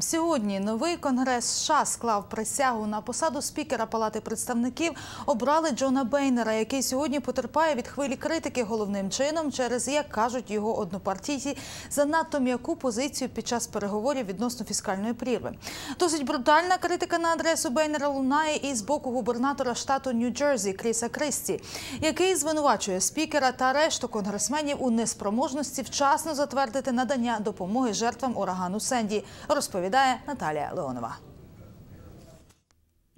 Сьогодні новий конгрес США склав присягу на посаду спікера Палати представників. Обрали Джона Бейнера, який сьогодні потерпає від хвилі критики головним чином через, як кажуть його однопартійці, занадто м'яку позицію під час переговорів відносно фіскальної прірви. Досить брутальна критика на адресу Бейнера лунає і з боку губернатора штату Нью-Джерсі Кріса Кристі, який звинувачує спікера та решту конгресменів у неспроможності вчасно затвердити надання допомоги жертвам урагану Сенді. Розповідає Наталія Леонова.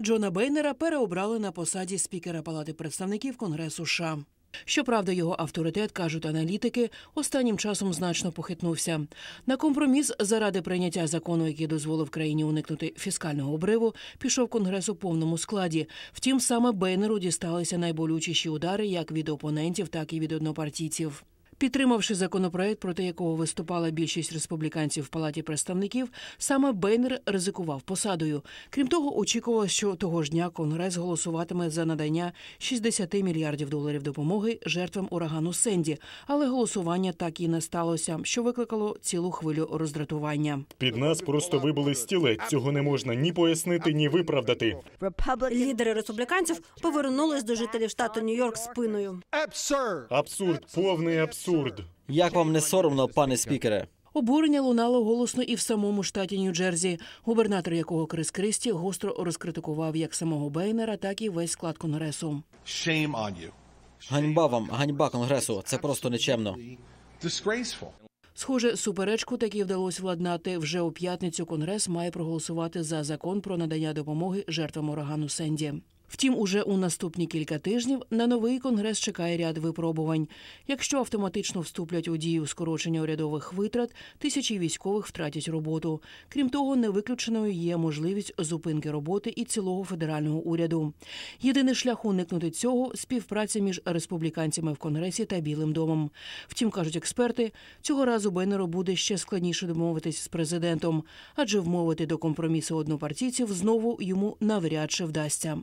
Джона Бейнера переобрали на посаді спікера Палати представників Конгресу США. Щоправда, його авторитет, кажуть аналітики, останнім часом значно похитнувся. На компроміс заради прийняття закону, який дозволив країні уникнути фіскального обриву, пішов конгрес у повному складі. Втім, саме Бейнеру дісталися найболючіші удари як від опонентів, так і від однопартійців. Підтримавши законопроект, проти якого виступала більшість республіканців в палаті представників, саме Бейнер ризикував посадою. Крім того, очікувалось, що того ж дня конгрес голосуватиме за надання 60 мільярдів доларів допомоги жертвам урагану Сенді, але голосування так і не сталося, що викликало цілу хвилю роздратування. Під нас просто вибили стілець. Цього не можна ні пояснити, ні виправдати. Лідери республіканців повернулись до жителів штату Нью-Йорк спиною. Абсурд, повний абсурд. Як вам не соромно, пане спікере? Обурення лунало голосно і в самому штаті Нью-Джерсі, губернатор якого Крис Кристі гостро розкритикував як самого Бейнера, так і весь склад конгресу. Shame on you. Ганьба вам, ганьба конгресу. Це просто нечемно. Disgraceful. Схоже, суперечку таки вдалося владнати. Вже у п'ятницю конгрес має проголосувати за закон про надання допомоги жертвам урагану Сенді. Втім, уже у наступні кілька тижнів на новий конгрес чекає ряд випробувань. Якщо автоматично вступлять у дію скорочення урядових витрат, тисячі військових втратять роботу. Крім того, не виключеною є можливість зупинки роботи і цілого федерального уряду. Єдиний шлях уникнути цього співпраця між республіканцями в конгресі та Білим домом. Втім, кажуть експерти, цього разу Беннеру буде ще складніше домовитись з президентом, адже вмовити до компромісу однопартійців знову йому навряд чи вдасться.